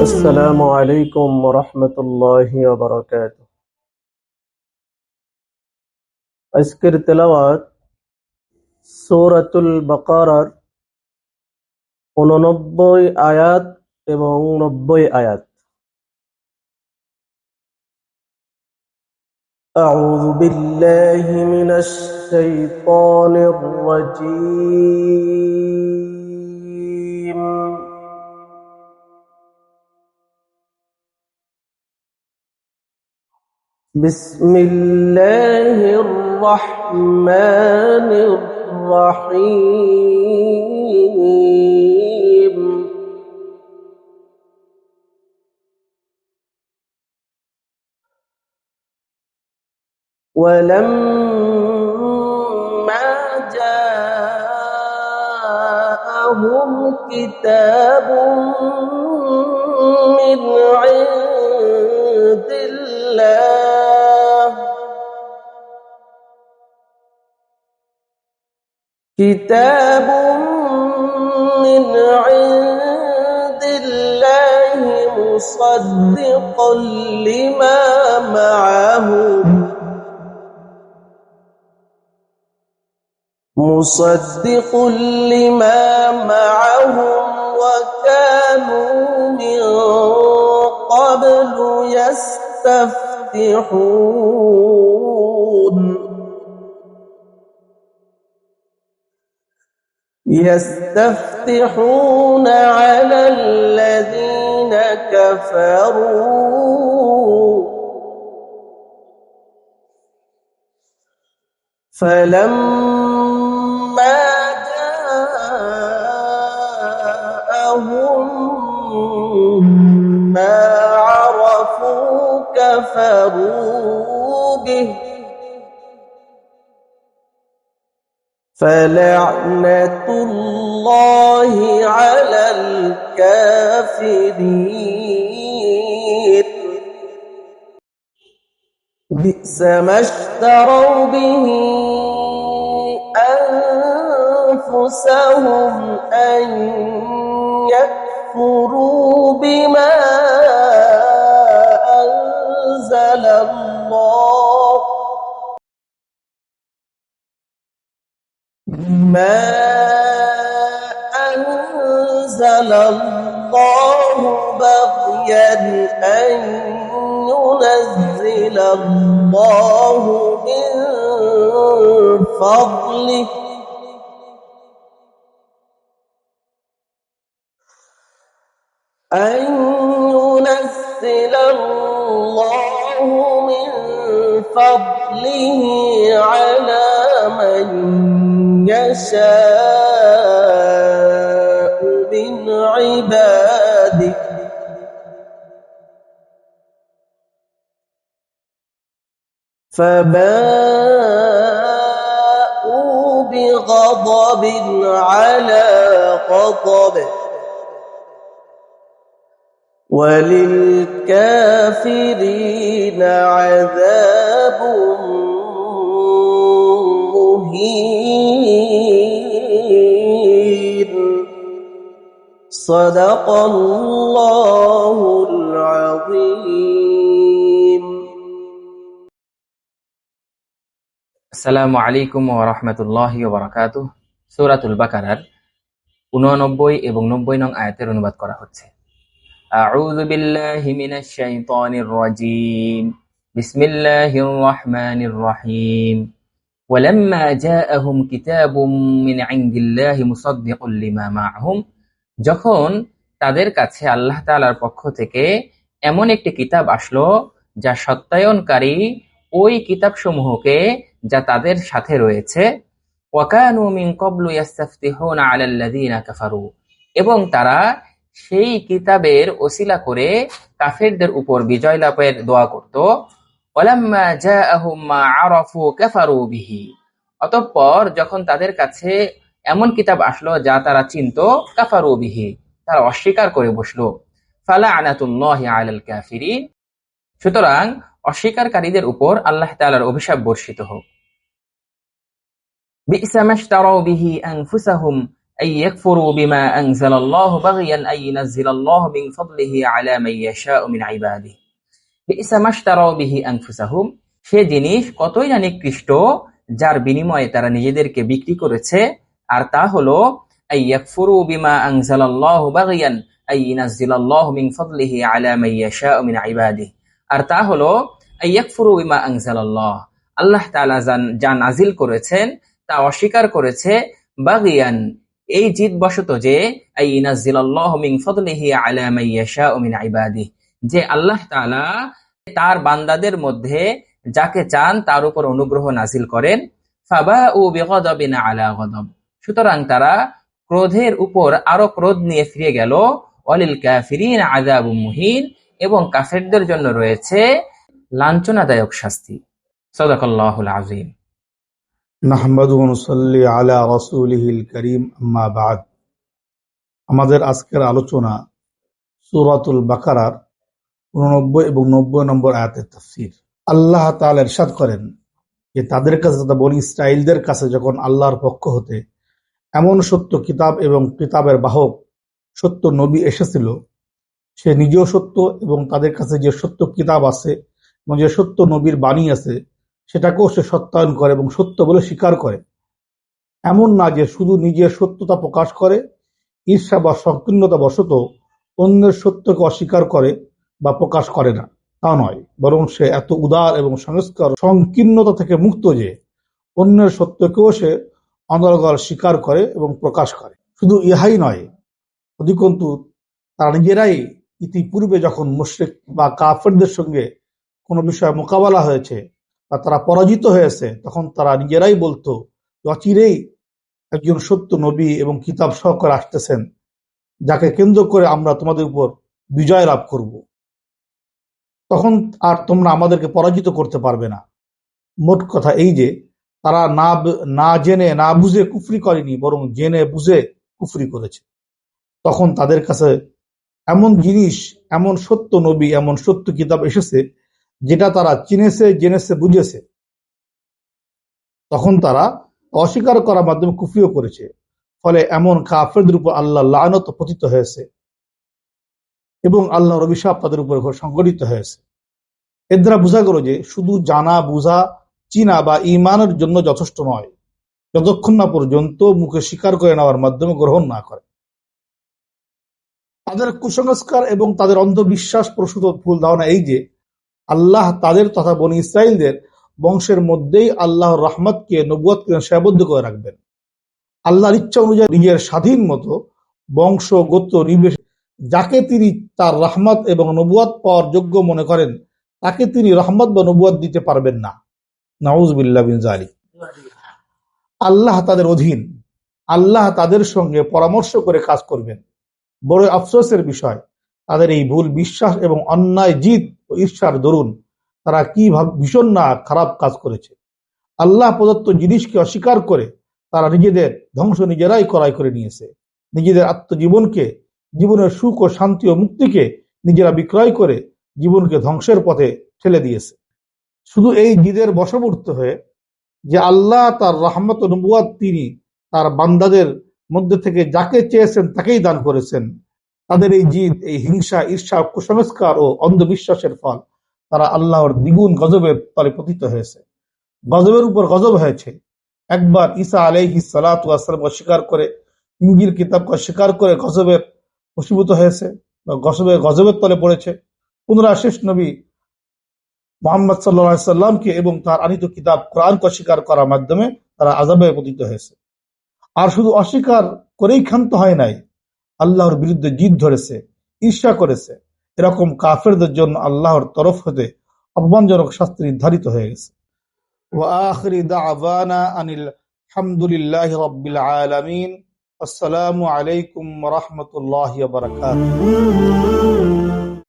السلام عليكم ورحمة الله وبركاته আজকের তেলাওয়াত সূরাতুল বাকারার উননব্বই আয়াত এবং নব্বই আয়াত أعوذ بالله من الشيطان الرجيم بسم الله الرحمن الرحيم. ولما جاءهم كتاب من عند الله كتاب من عند الله مصدقا لما معهم مصدق لما معهم وكانوا من قبل يستفتحون. يستفتحون على الذين كفروا. فلما جاءهم ما عرفوا كفروا به. فلعنة الله على الكافرين. بئس ما اشتروا به أنفسهم أن ما أنزل الله بغيا أن ينزل الله من فضله أن ينزل الله من فضله على من يشاء من عباده فباءوا بغضب على غضب. وللكافرين عذاب صدق الله العظيم আসসালামু আলাইকুম ওয়া রাহমাতুল্লাহি ওয়া বারাকাতুহু সূরাতুল বাকারার 89 এবং 90 নং আয়াতের অনুবাদ করা হচ্ছে আউযু বিল্লাহি মিনাশ শাইতানির রাজীম বিসমিল্লাহির রহমানির রহিম ولما جاءهم كتاب من عند الله مصدق لما معهم যখন তাদের কাছে আল্লাহ তাআলার পক্ষ থেকে এমন একটি কিতাব আসলো যা সত্যায়নকারী ওই কিতাব সমূহকে যা তাদের সাথে রয়েছে এবং তারা সেই কিতাবের ওসিলা করে কাফেরদের উপর বিজয় লাভের দোয়া করত কাফারু অতঃপর যখন তাদের কাছে এমন কিতাব আসলো যা তারা চিনত কাফারু বিহি তারা অস্বীকার করে বসলো ফালাআনাতুল্লাহি আলাল কাফিরিন সুতরাং অস্বীকারীদের উপর আল্লাহ তাআলার অভিশাপ বর্ষিত হোক বি'সা মাশতারাউ বিহি আনফুসাহুম أن يكفروا بما أنزل الله بغيا أن ينزل الله من فضله على من يشاء من عباده بئس ما اشتروا به أنفسهم সে জিনিস কতই না নিকৃষ্ট যার বিনিময়ে তারা নিজেদেরকে বিক্রি করেছে আর তা হলো আর তা হলো আল্লাহ যা নাজিল করেছেন, তা অস্বীকার করেছে, বাগিয়ান, এই জিত বশত যে আলা যে আল্লাহ তার বান্দাদের মধ্যে যাকে চান, তার উপর অনুগ্রহ নাজিল করেন। ফাবা ও আলা গদব। সুতরাং তারা ক্রোধের উপর আরও ক্রোধ নিয়ে ফিরে গেল। অলিল কাফিরিন আযাবুম মুহিন এবং কাফেরদের জন্য রয়েছে লাঞ্ছনাদায়ক শাস্তি। সাদাকাল্লাহুল নুসাল্লি আলা রাসূলিহিল করিম, আম্মা বাদ। আমাদের আজকের আলোচনা সূরাতুল বাকারার উননব্বই এবং নব্বই নম্বর আয়াতের তাফসীর। আল্লাহ তাআলা ইরশাদ করেন যে তাদের কাছে বনি ইসরাইলদের কাছে যখন আল্লাহর পক্ষ হতে এমন সত্য কিতাব এবং কিতাবের বাহক সত্য নবী এসেছিল। সে নিজেও সত্য এবং তাদের কাছে যে সত্য কিতাব আছে এবং যে সত্য নবীর বাণী আছে, সেটাকেও সে সত্যায়ন করে এবং সত্য বলে স্বীকার করে। এমন না যে শুধু নিজের সত্যতা প্রকাশ করে, ঈর্ষা বা সংকীর্ণতা বশত অন্যের সত্যকে অস্বীকার করে বা প্রকাশ করে না। তা নয়, বরং সে এত উদার এবং সংস্কার, সংকীর্ণতা থেকে মুক্ত যে অন্যের সত্যকেও সে অনর্গল স্বীকার করে এবং প্রকাশ করে। শুধু ইহাই নয়, অধিকন্তু তারা নিজেরাই ইতিপূর্বে যখন মুশরিক বা কাফেরদের সঙ্গে কোনো বিষয়ে মোকাবেলা হয়েছে বা তারা পরাজিত হয়েছে, তখন তারা নিজেরাই বলতো অচিরেই একজন সত্য নবী এবং কিতাব সহকারে আসতেছেন, যাকে কেন্দ্র করে আমরা তোমাদের উপর বিজয় লাভ করব। তখন আর তোমরা আমাদেরকে পরাজিত করতে পারবে না। মোট কথা এই যে তারা না না জেনে, না বুঝে কুফরি করেনি, বরং জেনে বুঝে কুফরি করেছে। তখন তাদের কাছে এমন জিনিস, এমন সত্য নবী, এমন সত্য কিতাব এসেছে, যেটা তারা চিনেছে, জেনেছে, বুঝেছে। তখন তারা অস্বীকার করার মাধ্যমে কুফরিও করেছে। ফলে এমন কাফেরদের উপর আল্লাহ লানত পতিত হয়েছে এবং আল্লাহর অভিশাপ তাদের উপর সংগঠিত হয়েছে। এর দ্বারা বোঝা গেল যে শুধু জানা, বুঝা চিনা বা ইমানের জন্য যথেষ্ট নয়। যতক্ষণ না পর্যন্ত মুখে স্বীকার করে নেওয়ার মাধ্যমে গ্রহণ না করে। তাদের কুসংস্কার এবং তাদের অন্ধবিশ্বাস প্রসূত ভুল ধারণা এই যে, আল্লাহ তাদের তথা বনি ইসরায়েলদের বংশের মধ্যেই আল্লাহর রহমতকে নবুয়াতকে সেবদ্ধ করে রাখবেন। আল্লাহর ইচ্ছা অনুযায়ী নিজের স্বাধীন মতো বংশ, গোত্র নির্বিশেষে যাকে তিনি তার রহমত এবং নবুয়াত পাওয়ার যোগ্য মনে করেন, তাকে তিনি রহমত বা নবুয়াত দিতে পারবেন না। জালিক আল্লাহ তাদের অধীন, আল্লাহ তাদের সঙ্গে পরামর্শ করে কাজ করবেন। বড় আফসোসের বিষয়, তাদের এই ভুল বিশ্বাস এবং অন্যায় জিদ ও ঈর্ষার দরুন তারা কি ভীষণ না খারাপ কাজ করেছে। আল্লাহ প্রদত্ত জিনিসকে অস্বীকার করে তারা নিজেদের ধ্বংস নিজেরাই করাই করে নিয়েছে। নিজেদের আত্মজীবনকে, জীবনের সুখ ও শান্তি ও মুক্তিকে নিজেরা বিক্রয় করে জীবনকে ধ্বংসের পথে ঠেলে দিয়েছে। শুধু এই জিদের বশবর্তী হয়ে যে আল্লাহ তার রহমত ও নবুয়াত তিনি তার বান্দাদের মধ্যে থেকে যাকে চেয়েছেন তাকেই দান করেছেন। তাদের এই জিদ, এই হিংসা, ঈর্ষা, কুসংস্কার ও অন্ধবিশ্বাসের ফল তারা আল্লাহর দ্বিগুণ গজবের তলে পতিত হয়েছে। গজবের উপর গজব হয়েছে। একবার ঈসা আলাইহি সালাতাম অস্বীকার করে ইঞ্জিল কিতাবকে অস্বীকার করে গজবের বশীভূত হয়েছে। গজবের গজবের তলে পড়েছে। পুনরায় শেষ নবী মোহাম্মদ সাল্লা সাল্লামকে এবং তার আনিত কিতাব কোরআনকে অস্বীকার করার মাধ্যমে তারা আজাবে পতিত হয়েছে। আর শুধু অস্বীকার করেই ক্ষান্ত হয় নাই, আল্লাহর বিরুদ্ধে জিদ ধরেছে, ঈর্ষা করেছে। এরকম কাফেরদের জন্য আল্লাহর তরফ হতে অপমানজনক শাস্তি নির্ধারিত হয়ে গেছে। আলহামদুলিল্লাহ রবিল আলমিন। আসসালামু আলাইকুম রহমতুল্লাহ বারকাত